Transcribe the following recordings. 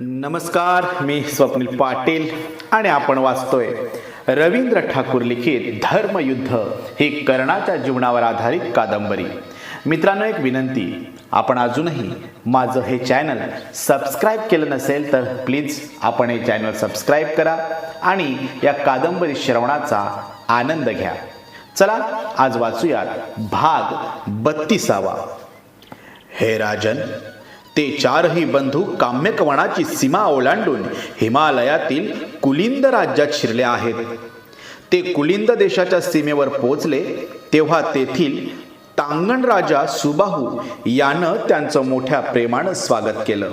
नमस्कार मी स्वप्नील पाटील आणि आपण वाचतोय रवींद्र ठाकूर लिखित धर्मयुद्ध ही कर्णाच्या जीवनावर आधारित कादंबरी. मित्रांनो एक विनंती आपण अजूनही माझं हे चॅनल सबस्क्राईब केलं नसेल तर प्लीज आपण हे चॅनल सबस्क्राईब करा आणि या कादंबरी श्रवणाचा आनंद घ्या. चला आज वाचूयात भाग बत्तीसावा. हे राजन ते चारही बंधू काम्यकवनाची सीमा ओलांडून हिमालयातील कुलिंद राज्यात शिरले आहेत. ते कुलिंद देशाच्या सीमेवर पोचले तेव्हा तेथील तांगण राजा सुबाहू यानं त्यांचं मोठ्या प्रेमानं स्वागत केलं.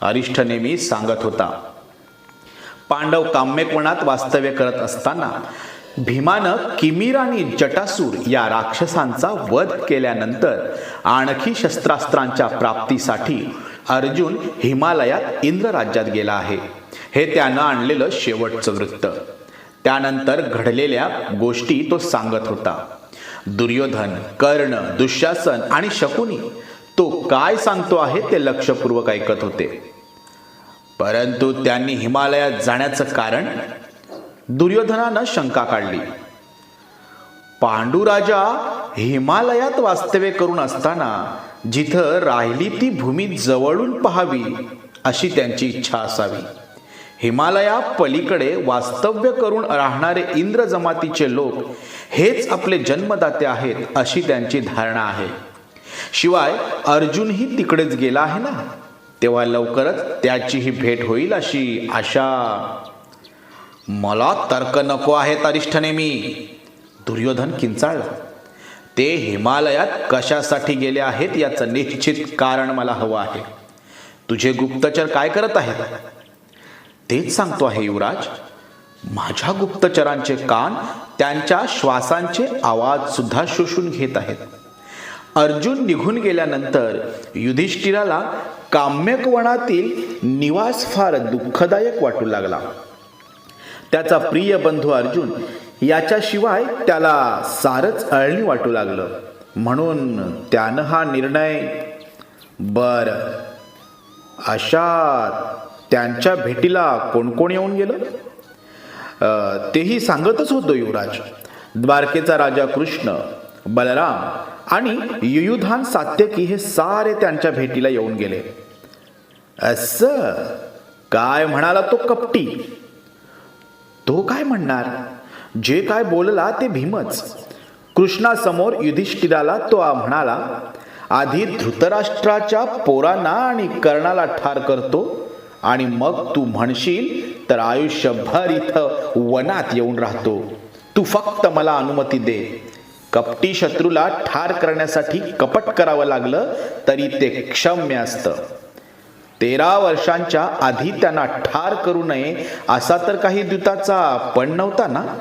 अरिष्ठ नेहमी सांगत होता पांडव काम्यकोणात वास्तव्य करत असताना भीमानं किमीर आणि जटासूर या राक्षसांचा वध केल्यानंतर आणखी शस्त्रास्त्रांच्या प्राप्तीसाठी अर्जुन हिमालयात इंद्र राज्यात गेला आहे. हे त्यानं आणलेलं शेवटचं वृत्त. त्यानंतर घडलेल्या गोष्टी तो सांगत होता. दुर्योधन कर्ण दुःशासन आणि शकुनी तो काय सांगतो आहे ते लक्षपूर्वक ऐकत होते. परंतु त्यांनी हिमालयात जाण्याचं कारण दुर्योधनानं शंका काढली. पांडुराजा हिमालयात वास्तव्य करून असताना जिथं राहिली ती भूमी जवळून पहावी अशी त्यांची इच्छा असावी. हिमालया पलीकडे वास्तव्य करून राहणारे इंद्र जमातीचे लोक हेच आपले जन्मदाते आहेत अशी त्यांची धारणा आहे. शिवाय अर्जुनही तिकडेच गेला आहे ना? तेव्हा लवकरच त्याचीही भेट होईल अशी आशा मला तर्क नको आहेत तरिष्ठने मी दुर्योधन किंचाळला. ते हिमालयात कशासाठी गेले आहेत याचं निश्चित कारण मला हवं आहे. तुझे गुप्तचर काय करत आहेत? तेच सांगतो आहे युवराज. माझ्या गुप्तचरांचे कान त्यांच्या श्वासांचे आवाज सुद्धा शोषून घेत आहेत. अर्जुन निघून गेल्यानंतर युधिष्ठिराला काम्यकवनातील निवास फार दुःखदायक वाटू लागला. त्याचा प्रिय बंधू अर्जुन याच्याशिवाय त्याला सारच अळणी वाटू लागलं. म्हणून त्यानं हा निर्णय बर. अशा त्यांच्या भेटीला कोण कोण येऊन गेलं? तेही सांगतच होतो युवराज. द्वारकेचा राजा कृष्ण बलराम आणि युयुधान सात्यकी हे सारे त्यांच्या भेटीला येऊन गेले. असं काय म्हणाला तो कपटी? तो काय म्हणणार? जे काय बोलला ते भीमच. कृष्णासमोर युधिष्ठिराला तो म्हणाला आधी धृतराष्ट्राच्या पोरांना आणि कर्णाला ठार करतो आणि मग तू म्हणशील तर आयुष्यभर इथं वनात येऊन राहतो. तू फक्त मला अनुमती दे. कपटी शत्रूला ठार करण्यासाठी कपट करावं लागलं तरी ते क्षम्य असतं. तेरा वर्षांच्या आधी त्यांना ठार करू नये असा तर काही द्युताचा पण नव्हता ना?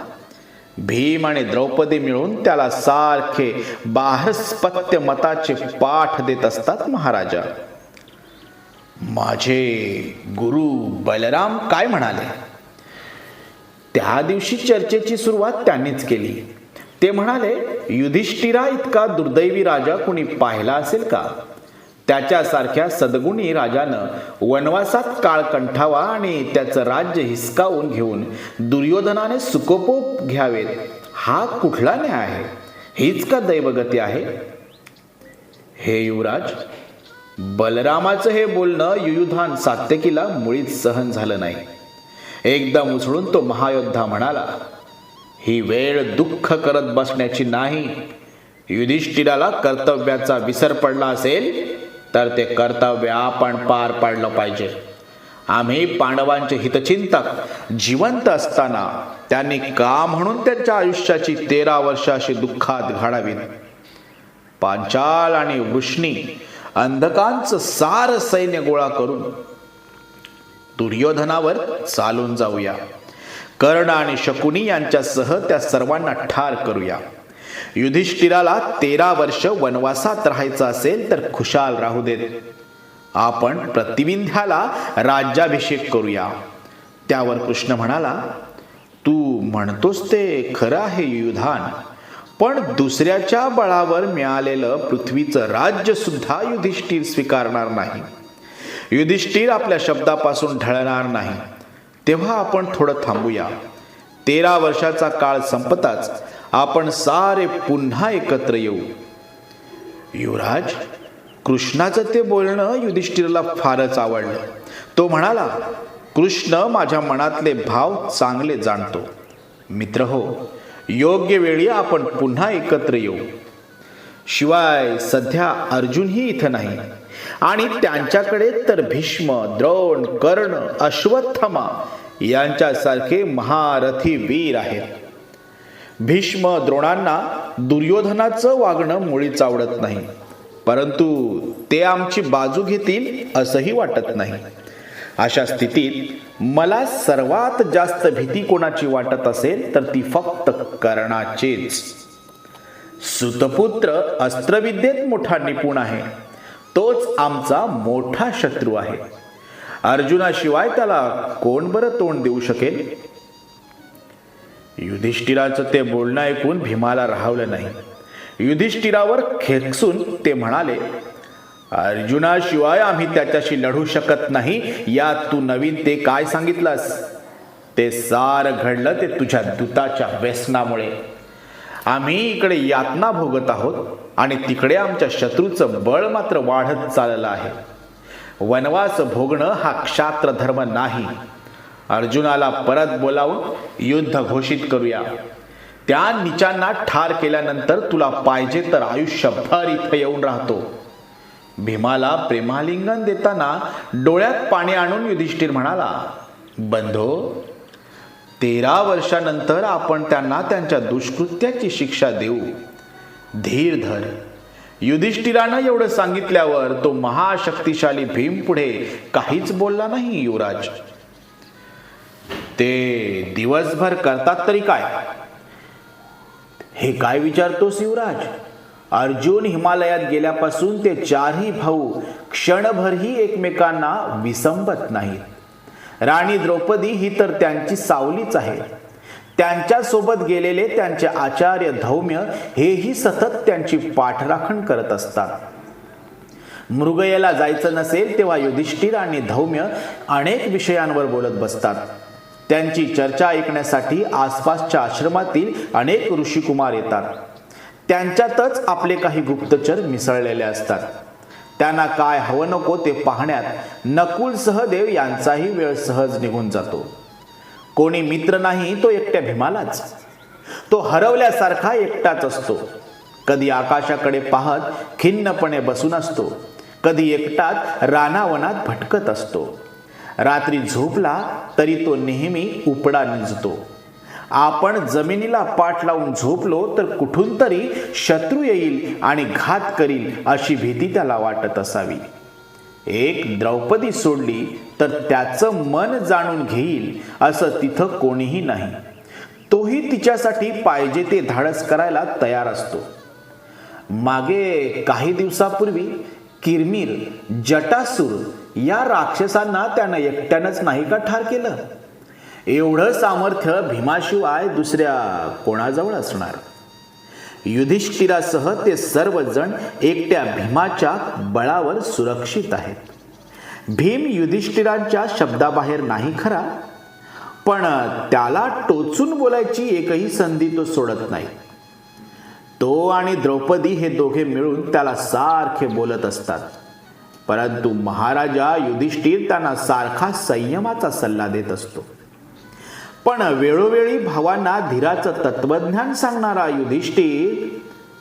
भीम आणि द्रौपदी मिळून त्याला सारखे बाहस्पत्य मताचे पाठ देत असतात महाराजा. माझे गुरु बलराम काय म्हणाले? त्या दिवशी चर्चेची सुरुवात त्यांनीच केली. ते म्हणाले युधिष्ठिरा इतका दुर्दैवी राजा कुणी पाहिला असेल का? त्याच्यासारख्या सद्गुणी राजानं वनवासात काळ कंठावा आणि त्याचं राज्य हिसकावून घेऊन दुर्योधनाने सुकोपोप घ्यावेत. हा कुठला न्याय आहे? हीच का दैवगती आहे? हे युवराज बलरामाचं हे बोलणं युयुधान सात्यकीला मुळीच सहन झालं नाही. एकदम उचळून तो महायोद्धा म्हणाला ही वेळ दुःख करत बसण्याची नाही. युधिष्ठिराला कर्तव्याचा विसर पडला असेल तर ते कर्तव्य आपण पार पाडलं पाहिजे. आम्ही पांडवांचे हितचिंतक जिवंत असताना त्यांनी का म्हणून त्यांच्या आयुष्याची तेरा वर्ष अशी दुःखात घाडावीत पांचाल आणि वृष्णी अंधकांचं सार सैन्य गोळा करून दुर्योधनावर चालून जाऊया. कर्ण आणि शकुनी यांच्यासह त्या सर्वांना ठार करूया. युधिष्ठिराला तेरा वर्ष वनवासात राहायचं असेल तर खुशाल राहू देत. आपण प्रतिविंध्याला राज्याभिषेक करूया. त्यावर कृष्ण म्हणाला तू म्हणतोस ते खरं आहे युधान पण दुसऱ्याच्या बळावर मिळालेलं पृथ्वीचं राज्य सुद्धा युधिष्ठिर स्वीकारणार नाही. युधिष्ठिर आपल्या शब्दापासून ढळणार नाही. तेव्हा आपण थोडं थांबूया. तेरा वर्षाचा काळ संपताच आपण सारे पुन्हा एकत्र येऊ. युवराज कृष्णाचं ते बोलणं युधिष्ठिरला फारच आवडलं. तो म्हणाला कृष्ण माझ्या मनातले भाव चांगले जाणतो. मित्र हो योग्य वेळी आपण पुन्हा एकत्र येऊ. शिवाय सध्या अर्जुनही इथं नाही. आणि त्यांच्याकडे तर भीष्म द्रोण कर्ण अश्वत्थमा यांच्यासारखे महारथी वीर आहेत. भीष्म द्रोणांना दुर्योधनाचं वागणं मुळीच आवडत नाही. परंतु ते आमची बाजू घेतील असंही वाटत नाही. अशा स्थितीत मला सर्वात जास्त भीती कोणाची वाटत असेल तर ती फक्त कर्णाचीच. सुतपुत्र अस्त्रविद्येत मोठा निपुण आहे. तोच आमचा मोठा शत्रू आहे. अर्जुनाशिवाय त्याला कोण बरं तोंड देऊ शकेल? युधिष्ठिराचं ते बोलणं ऐकून भीमाला राहवलं नाही. युधिष्ठिरावर खेकसून ते म्हणाले अर्जुनाशिवाय आम्ही त्याच्याशी लढू शकत नाही. यात तू नवीन ते काय सांगितलंस? ते सार घडलं ते तुझ्या दूताच्या व्यसनामुळे. आम्ही इकडे यातना भोगत आहोत आणि तिकडे आमच्या शत्रूचं बळ मात्र वाढत चाललं आहे. वनवास भोगणं हा क्षात्र धर्म नाही. अर्जुनाला परत बोलावून युद्ध घोषित करूया. त्या निचांना ठार केल्यानंतर तुला पाहिजे तर आयुष्यभर इथं येऊन राहतो. भीमाला प्रेमालिंगन देताना डोळ्यात पाणी आणून युधिष्ठिर म्हणाला बंधो तेरा वर्षानंतर आपण त्यांना त्यांच्या दुष्कृत्याची शिक्षा देऊ. धीर धर. युधिष्ठिरानं एवढं सांगितल्यावर तो महाशक्तिशाली भीम पुढे काहीच बोलला नाही युवराज. ते दिवसभर करतात तरी काय? हे काय विचारतो शिवराज? अर्जुन हिमालयात गेल्यापासून ते चारही भाऊ क्षणभरही एकमेकांना विसंबत नाहीत. राणी द्रौपदी ही तर त्यांची सावलीच आहे त्यांच्यासोबत गेलेले त्यांचे आचार्य धौम्य हेही सतत त्यांची पाठराखण करत असतात. मृगयेला जायचं नसेल तेव्हा युधिष्ठिर आणि धौम्य अनेक विषयांवर बोलत बसतात. त्यांची चर्चा ऐकण्यासाठी आसपासच्या आश्रमातील अनेक ऋषिकुमार येतात. त्यांच्यातच आपले काही गुप्तचर मिसळलेले असतात. त्यांना काय हवं नको ते पाहण्यात नकुल सहदेव यांचाही वेळ सहज निघून जातो. कोणी मित्र नाही तो एकट्या भीमालाच. तो हरवल्यासारखा एकटाच असतो. कधी आकाशाकडे पाहत खिन्नपणे बसून असतो. कधी एकटाच रानावनात भटकत असतो. रात्री झोपला तरी तो नेहमी उपडा निजतो. आपण जमिनीला पाठ लावून झोपलो तर कुठून तरी शत्रू येईल आणि घात करील अशी भीती त्याला वाटत असावी. एक द्रौपदी सोडली तर त्याचं मन जाणून घेईल असं तिथं कोणीही नाही. तोही तिच्यासाठी पाहिजे ते धाडस करायला तयार असतो. मागे काही दिवसापूर्वी किरमीर जटासूर या राक्षसांना त्यानं एकट्यानंच नाही का ठार केलं? एवढं सामर्थ्य भीमाशिवाय दुसऱ्या कोणाजवळ असणार? युधिष्ठिरासह ते सर्वजण एकट्या भीमाच्या बळावर सुरक्षित आहेत. भीम युधिष्ठिरांच्या शब्दाबाहेर नाही खरा पण त्याला टोचून बोलायची एकही संधी तो सोडत नाही. तो आणि द्रौपदी हे दोघे मिळून त्याला सारखे बोलत असतात. परंतु महाराजा युधिष्ठिर त्यांना सारखा संयमाचा सल्ला देत असतो. पण वेळोवेळी भावांना धीराचं तत्वज्ञान सांगणारा युधिष्ठिर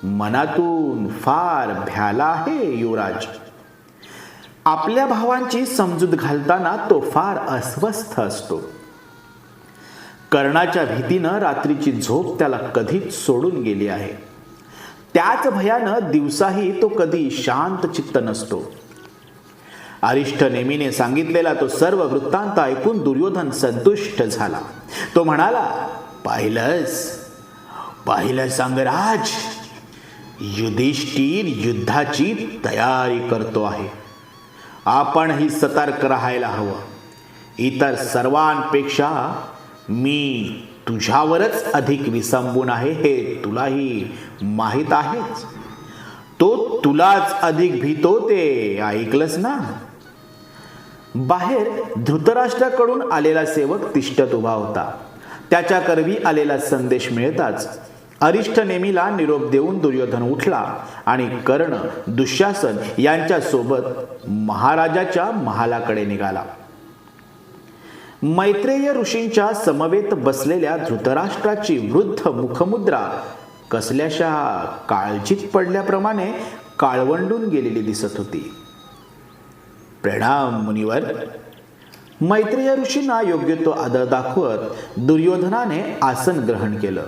मनातून फार भ्याला आहे युवराज. आपल्या भावांची समजूत घालताना तो फार अस्वस्थ असतो. कर्णाच्या भीतीनं रात्रीची झोप त्याला कधीच सोडून गेली आहे. त्याच भयानं दिवसाही तो कधी शांत चित्त नसतो. अरिष्ट नेमीने सांगितलेला तो सर्व वृत्तांत ऐकून दुर्योधन संतुष्ट झाला. तो म्हणाला पाहिलंस पाहिलं सांगराज युधिष्ठिर युद्धाची तयारी करतो आहे. आपणही सतर्क राहायला हवं. इतर सर्वांपेक्षा मी तुझ्यावरच अधिक विसंबून आहे हे तुलाही माहीत आहेच. तो तुलाच अधिक भीतो ते ऐकलंस ना? बाहेर धृतराष्ट्राकडून आलेला सेवक तिष्ठत उभा होता. त्याच्या करवी आलेला संदेश मिळताच अरिष्ट नेमीला निरोप देऊन दुर्योधन उठला आणि कर्ण दुःशासन यांच्या सोबत महाराजाच्या महालाकडे निघाला. मैत्रेय ऋषींच्या समवेत बसलेल्या धृतराष्ट्राची वृद्ध मुखमुद्रा कसल्याशा काळजीत पडल्याप्रमाणे काळवंडून गेलेली दिसत होती. प्रणाम मुनिवर. मैत्रेय ऋषींना योग्य तो आदर दाखवत दुर्योधनाने आसन ग्रहण केलं.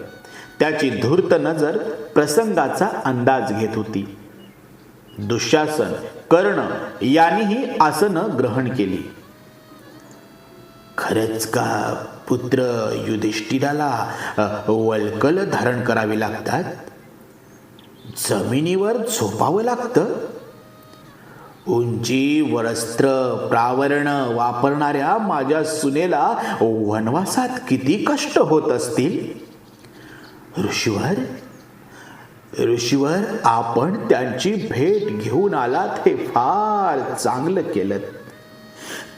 त्याची धूर्त नजर प्रसंगाचा अंदाज घेत होती. दुःशासन कर्ण यांनीही आसनं ग्रहण केली. खरंच का पुत्र युधिष्ठिराला वलकल वल्कल धारण करावी लागतात? जमिनीवर झोपावं लागतं? उंची वस्त्र प्रावरण वापरणाऱ्या माझ्या सुनेला वनवासात किती कष्ट होत असतील? ऋषीवर? ऋषीवर आपण त्यांची भेट घेऊन आलात हे फार चांगलं केलं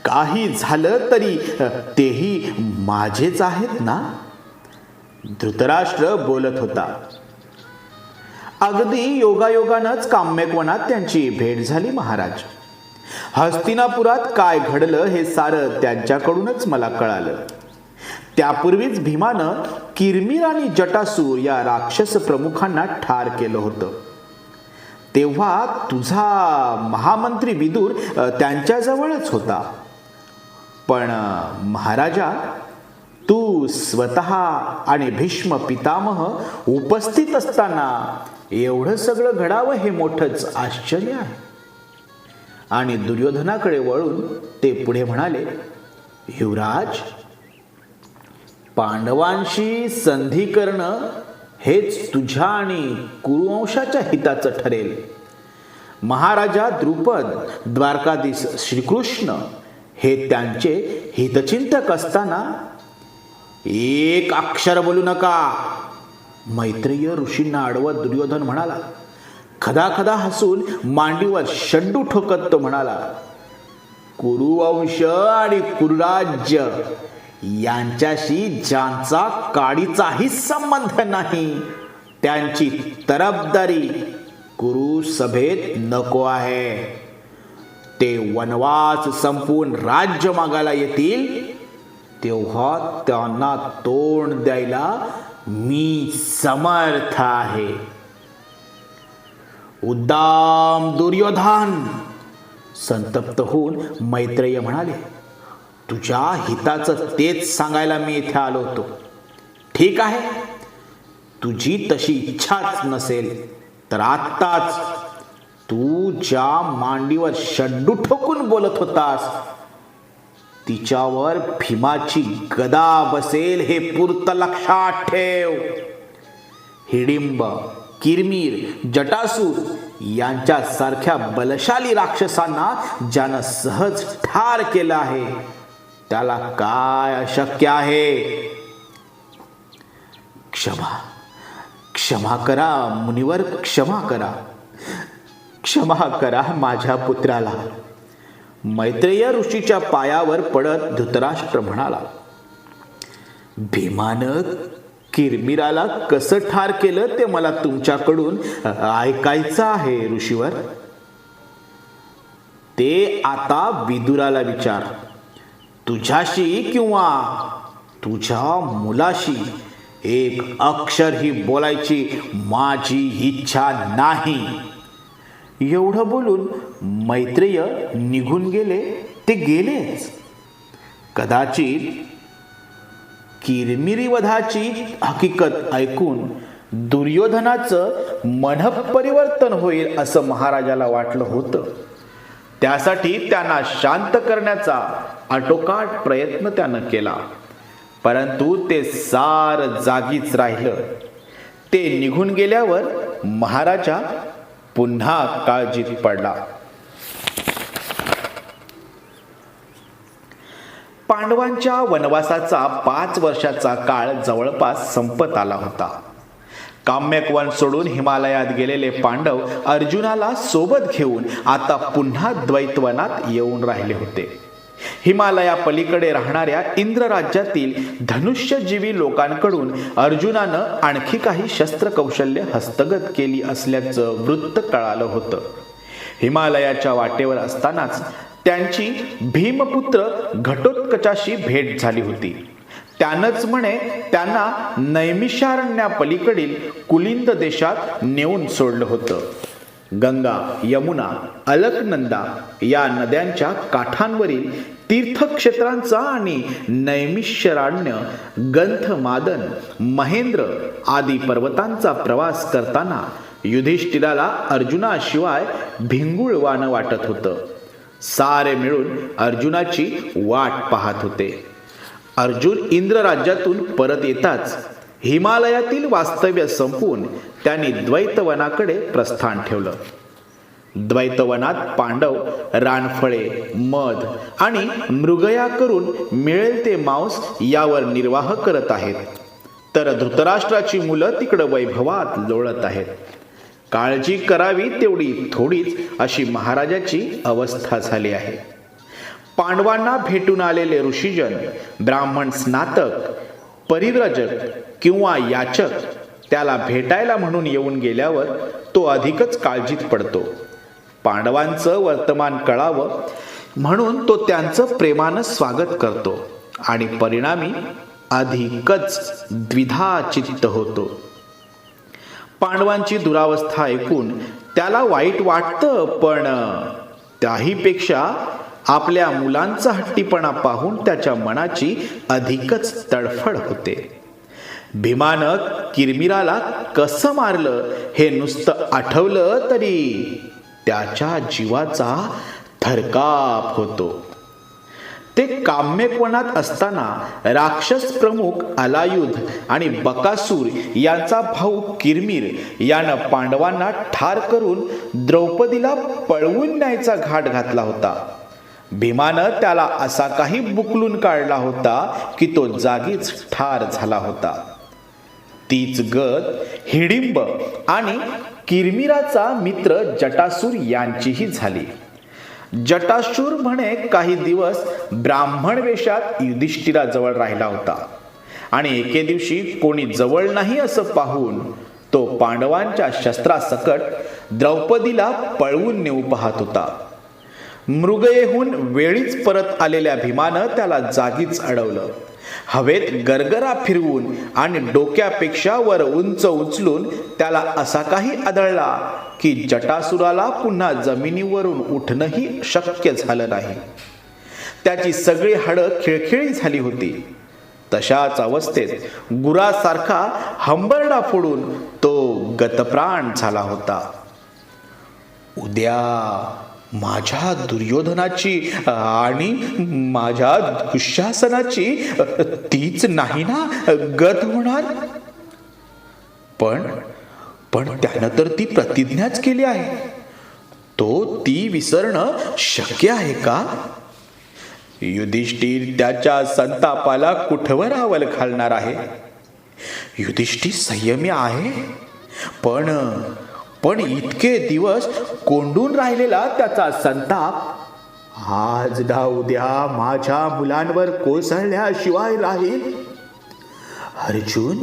काही झालं तरी तेही माझेच आहेत ना? धृतराष्ट्र बोलत होता. अगदी योगायोगानंच काम्यकोणात त्यांची भेट झाली महाराज. हस्तिनापुरात काय घडलं हे सारं त्यांच्याकडूनच मला कळालं. त्यापूर्वीच भीमानं किरमीर आणि जटासूर या राक्षस प्रमुखांना ठार केलं होतं. तेव्हा तुझा महामंत्री विदूर त्यांच्याजवळच होता. पण महाराजा तू स्वतः आणि भीष्म पितामह उपस्थित असताना एवढं सगळं घडावं हे मोठंच आश्चर्य आहे. आणि दुर्योधनाकडे वळून ते पुढे म्हणाले युवराज पांडवांशी संधी करणं हेच तुझ्या आणि कुरुवंशाच्या हिताचं ठरेल. महाराजा द्रुपद द्वारकाधीश श्रीकृष्ण हे त्यांचे हितचिंतक असताना एक अक्षर बोलू नका. मैत्रेय ऋषींना अडवत दुर्योधन म्हणाला खदा खदा हसून मांडीवर शंडू ठोकत तो म्हणाला कुरुवंश आणि कुरुराज्य यांच्याशी ज्यांचा काडीचाही संबंध नाही त्यांची तरफदारी कुरु सभेत नको आहे. ते वनवास संपून राज्य मागायला येतील तेव्हा त्यांना तोंड द्यायला मी समर्थ आहे. उद्दाम दुर्योधन संतप्त होऊन मैत्रेय म्हणाले तुझ्या हिताचं तेच सांगायला मी इथे आलो होतो. ठीक आहे. तुझी तशी इच्छाच नसेल तर आत्ताच तू ज्या मांडीवर शड्डू ठोकून बोलत होतास तिच्यावर भीमाची गदा बसेल हे पुरत लक्षात ठेव. हिडिंब किरमीर जटासूर यांच्यासारख्या बलशाली राक्षसांना ज्यानं सहज ठार केलं आहे त्याला काय अशक्य आहे? क्षमा क्षमा करा मुनिवर क्षमा करा. क्षमा करा माझ्या पुत्राला. मैत्रेय ऋषीच्या पायावर पडत धृतराष्ट्र म्हणाला भीमानं किरमिराला कसं ठार केलं ते मला तुमच्याकडून ऐकायचं आहे ऋषीवर. ते आता विदुराला विचार तुझ्याशी किंवा तुझ्या मुलाशी एक अक्षर ही बोलायची माझी इच्छा नाही. एवढं बोलून मैत्रेय निघून गेले. ते गेलेच. कदाचित किरमिरी वधाची हकीकत ऐकून दुर्योधनाचं मनपरिवर्तन होईल असं महाराजाला वाटलं होतं. त्यासाठी त्यांना शांत करण्याचा आटोकाट प्रयत्न त्यानं केला. परंतु ते सार जागीच राहिलं. ते निघून गेल्यावर महाराजा पुन्हा काळजीत पडला. पांडवांच्या वनवासाचा पाच वर्षाचा काळ जवळपास संपत आला होता. काम्यक वन सोडून हिमालयात गेलेले पांडव अर्जुनाला सोबत घेऊन आता पुन्हा द्वैतवनात येऊन राहिले होते. हिमालया पलीकडे राहणाऱ्या इंद्र राज्यातील धनुष्यजीवी लोकांकडून अर्जुनानं आणखी काही शस्त्रकौशल्य हस्तगत केली असल्याचं वृत्त कळालं होतं. हिमालयाच्या वाटेवर असतानाच त्यांची भीमपुत्र घटोत्कचाशी भेट झाली होती. त्यानंच म्हणे त्यांना नैमिषारण्यापलीकडील कुलिंद देशात नेऊन सोडलं होतं. गंगा यमुना अलकनंदा या नद्यांच्या काठांवरील तीर्थक्षेत्रांचा आणि नैमिष्यराण्य गंथमादन महेंद्र आदी पर्वतांचा प्रवास करताना युधिष्ठिराला अर्जुनाशिवाय भिंगुळवानं वाटत होतं. सारे मिळून अर्जुनाची वाट पाहत होते. अर्जुन इंद्र राज्यातून परत येताच हिमालयातील वास्तव्य संपवून त्यांनी द्वैतवनाकडे प्रस्थान ठेवलं. द्वैतवनात पांडव रानफळे मध आणि मृगया करून मिळेल ते मांस यावर निर्वाह करत आहेत. तर धृतराष्ट्राची मुलं तिकडं वैभवात लोळत आहेत. काळजी करावी तेवढी थोडीच अशी महाराजाची अवस्था झाली आहे. पांडवांना भेटून आलेले ऋषीजन ब्राह्मण स्नातक परिव्रजक किंवा याचक त्याला भेटायला म्हणून येऊन गेल्यावर तो अधिकच काळजीत पडतो. पांडवांचं वर्तमान कळावं म्हणून तो त्यांचं प्रेमानं स्वागत करतो आणि परिणामी अधिकच द्विधा चित्त होतो. पांडवांची दुरावस्था ऐकून त्याला वाईट वाटतं पण त्याहीपेक्षा आपल्या मुलांचा हट्टीपणा पाहून त्याच्या मनाची अधिकच तडफड होते. भीमानं किरमिराला कसं मारलं हे नुसतं आठवलं तरी त्याच्या जीवाचा थरकाप होतो. ते काम्यकोणात असताना राक्षस प्रमुख अलायुध आणि बकासूर यांचा भाऊ किरमीर यानं पांडवांना ठार करून द्रौपदीला पळवून न्यायचा घाट घातला होता. भीमानं त्याला असा काही बुकलून काढला होता की तो जागीच ठार झाला होता. तीच गत हिडिंब आणि किरमिराचा मित्र जटासूर यांचीही झाली. जटासूर म्हणे काही दिवस ब्राह्मण वेशात युधिष्ठिराजवळ राहिला होता. आणि एके दिवशी कोणी जवळ नाही असं पाहून तो पांडवांच्या शस्त्रासकट द्रौपदीला पळवून नेऊ पाहत होता. मृगयेहून वेळीच परत आलेल्या भीमानं त्याला जागीच अडवलं. हवेत गरगरा फिरवून आणि डोक्यापेक्षा वर उंच उचलून त्याला असा काही आदळला की जटासुराला पुन्हा जमिनीवरून उठणंही शक्य झालं नाही. त्याची सगळी हाडं खिळखिळी झाली होती. तशाच अवस्थेत गुरासारखा हंबरडा फोडून तो गतप्राण झाला होता. उद्या माझ्या दुर्योधनाची आणि माझ्या दुःशासनाची तीच नाही ना गत होणार? पण पण त्यानं तर ती प्रतिज्ञाच केली आहे. तो ती विसरणं शक्य आहे का? युधिष्ठिर त्याच्या संतापाला कुठवर आवल घालणार आहे? युधिष्ठिर संयमी आहे? पण पण इतके दिवस कोंडून राहिलेला त्याचा संताप आज ना उद्या माझ्या मुलांवर कोसळल्याशिवाय राहील. अर्जुन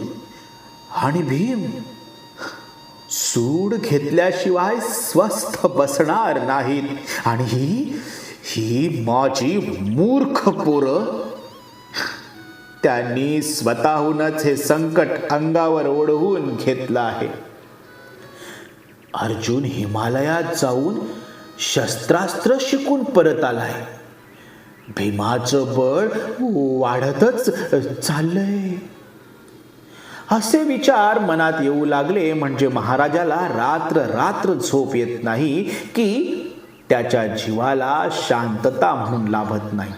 आणि भीम सूड घेतल्याशिवाय स्वस्थ बसणार नाहीत. आणि ही ही माझी मूर्ख पोरं. त्यांनी स्वतःहूनच हे संकट अंगावर ओढवून घेतलं आहे. अर्जुन हिमालयात जाऊन शस्त्रास्त्र शिकून परत आलाय. भीमाचं बळ वाढतच चाललंय. असे विचार मनात येऊ लागले म्हणजे महाराजाला रात्र रात्र झोप येत नाही की त्याच्या जीवाला शांतता म्हणून लाभत नाही.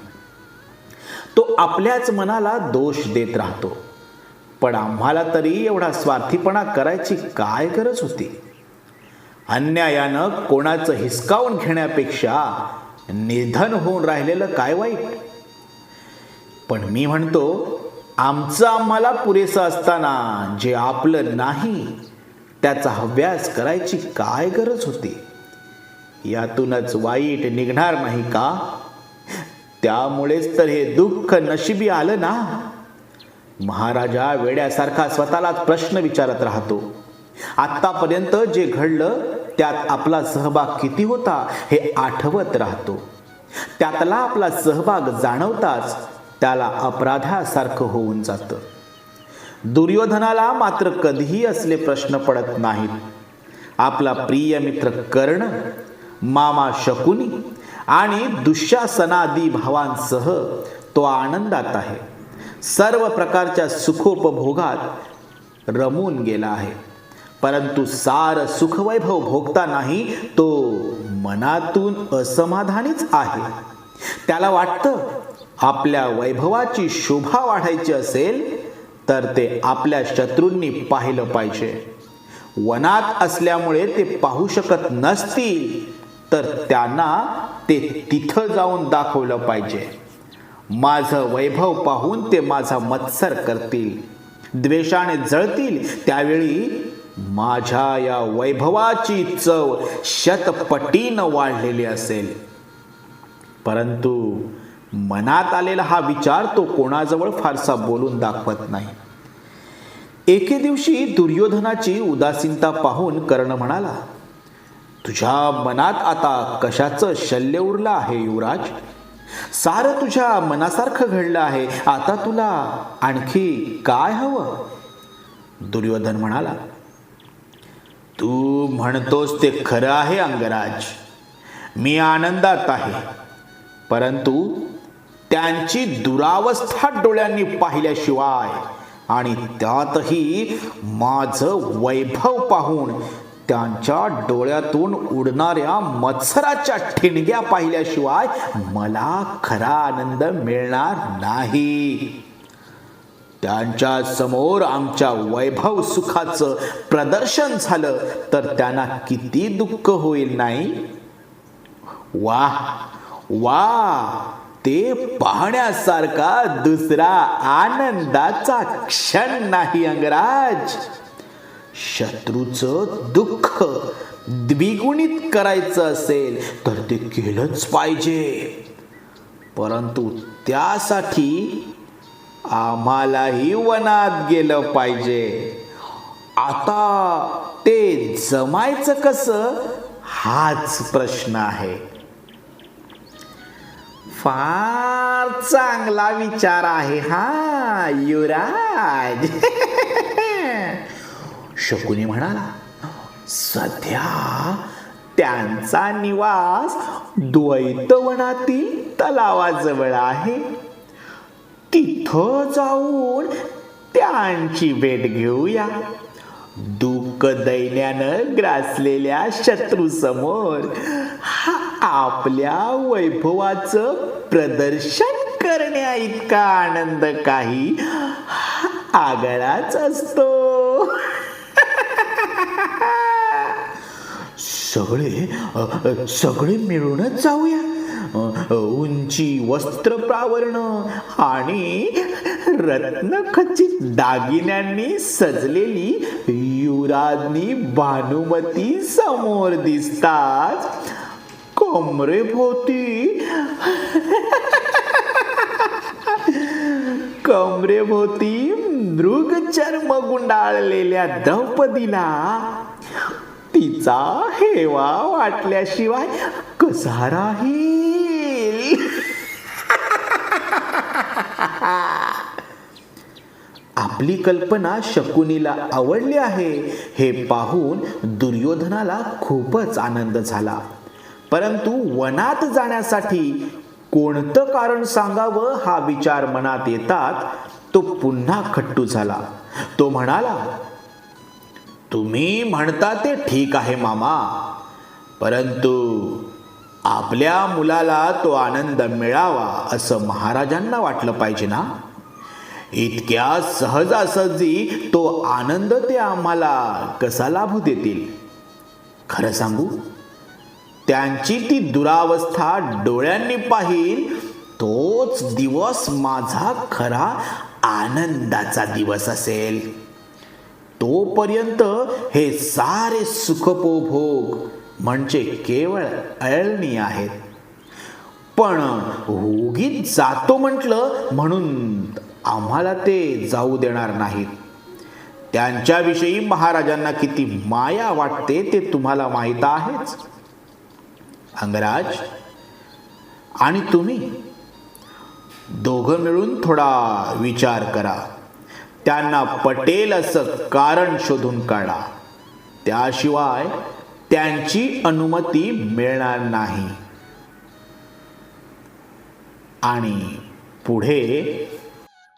तो आपल्याच मनाला दोष देत राहतो. पण आम्हाला तरी एवढा स्वार्थीपणा करायची काय गरज होती? अन्यायानं कोणाचं हिसकावून घेण्यापेक्षा निधन होऊन राहिलेलं काय वाईट? पण मी म्हणतो आमचं आम्हाला पुरेसं असताना जे आपलं नाही त्याचा अभ्यास करायची काय गरज होती? यातूनच वाईट निघणार नाही का? त्यामुळेच तर हे दुःख नशिबी आलं ना? महाराजा वेड्यासारखा स्वतःलाच प्रश्न विचारत राहतो. आत्तापर्यंत जे घडलं त्यात आपला सहभाग किती होता हे आठवत राहतो. त्यातला आपला सहभाग जाणवताच त्याला अपराध्यासारखं होऊन जातं. दुर्योधनाला मात्र कधीही असले प्रश्न पडत नाहीत. आपला प्रिय मित्र कर्ण मामा शकुनी आणि दुःशासनादी भावांसह तो आनंदात आहे. सर्व प्रकारच्या सुखोपभोगात रमून गेला आहे. परंतु सार सुखवैभव भोगता नाही तो मनातून असमाधानीच आहे. त्याला वाटतं आपल्या वैभवाची शोभा वाढायची असेल तर ते आपल्या शत्रूंनी पाहिलं पाहिजे. वनात असल्यामुळे ते पाहू शकत नसतील तर त्यांना ते तिथं जाऊन दाखवलं पाहिजे. माझं वैभव पाहून ते माझा मत्सर करतील. द्वेषाने जळतील त्यावेळी माझ्या या वैभवाची चव शतपटीनं वाढलेली असेल. परंतु मनात आलेला हा विचार तो कोणाजवळ फारसा बोलून दाखवत नाही. एके दिवशी दुर्योधनाची उदासीनता पाहून कर्ण म्हणाला तुझ्या मनात आता कशाचं शल्य उरलं आहे युवराज? सारं तुझ्या मनासारखं घडलं आहे. आता तुला आणखी काय हवं? दुर्योधन म्हणाला तू म्हणतोस ते खरं आहे अंगराज. मी आनंदात आहे. परंतु त्यांची दुरावस्था डोळ्यांनी पाहिल्याशिवाय आणि त्यातही माझं वैभव पाहून त्यांच्या डोळ्यातून उडणाऱ्या मत्सराच्या ठिणग्या पाहिल्याशिवाय मला खरा आनंद मिळणार नाही. त्यांच्यासमोर आमच्या वैभव सुखाचं प्रदर्शन झालं तर त्यांना किती दुःख होईल नाही? वा वा ते पाहण्यासारखा दुसरा आनंदाचा क्षण नाही अंगराज. शत्रूचं दुःख द्विगुणित करायचं असेल तर ते केलंच पाहिजे. परंतु त्यासाठी आम्हालाही वनात गेलं पाहिजे. आता ते जमायचं कसं? हाच प्रश्न आहे. फार चांगला विचार आहे हा युवराज. शकुनी म्हणाला सध्या त्यांचा निवास द्वैतवनातील तलावाजवळ आहे. तिथं जाऊन त्यांची भेट घेऊया. दुःख दैन्यानं ग्रासलेल्या शत्रू समोर आपल्या वैभवाचं प्रदर्शन करण्या इतका आनंद काही आगळाच असतो. सगळे सगळे मिळूनच जाऊया. उंची वस्त्र प्रावरण आणि रत्नखचित दागिन्यांनी सजलेली युवराजनी भानुमती समोर दिसतात. कमरे भोवती कमरेभोवती मृग चर्म गुंडाळलेल्या द्रौपदीला. तिचा हेवा वाटल्याशिवाय कसा आपली कल्पना शकुनीला आवडली आहे हे पाहून दुर्योधनाला खूपच आनंद झाला. परंतु वनात जाण्यासाठी कोणतं कारण सांगावं हा विचार मनात येतात तो पुन्हा खट्टू झाला. तो म्हणाला तुम्ही म्हणता ते ठीक आहे मामा. परंतु आपल्या मुलाला तो आनंद मिळावा असं महाराजांना वाटलं पाहिजे ना? इतक्या सहजासहजी तो आनंद ते आम्हाला कसा लाभू देतील? खरं सांगू त्यांची ती दुरावस्था डोळ्यांनी पाहिल तोच दिवस माझा खरा आनंदाचा दिवस असेल. तोपर्यंत हे सारे सुखपोभोग म्हणजे केवळ अळणी आहेत. पण उगीच जातो म्हटलं म्हणून आम्हाला ते जाऊ देणार नाहीत. त्यांच्याविषयी महाराजांना किती माया वाटते ते तुम्हाला माहीत आहेच. अंगराज आणि तुम्ही? दोघं मिळून थोडा विचार करा. त्यांना पटेल असं कारण शोधून काढा. त्याशिवाय त्यांची अनुमती मिळणार नाही. आणि पुढे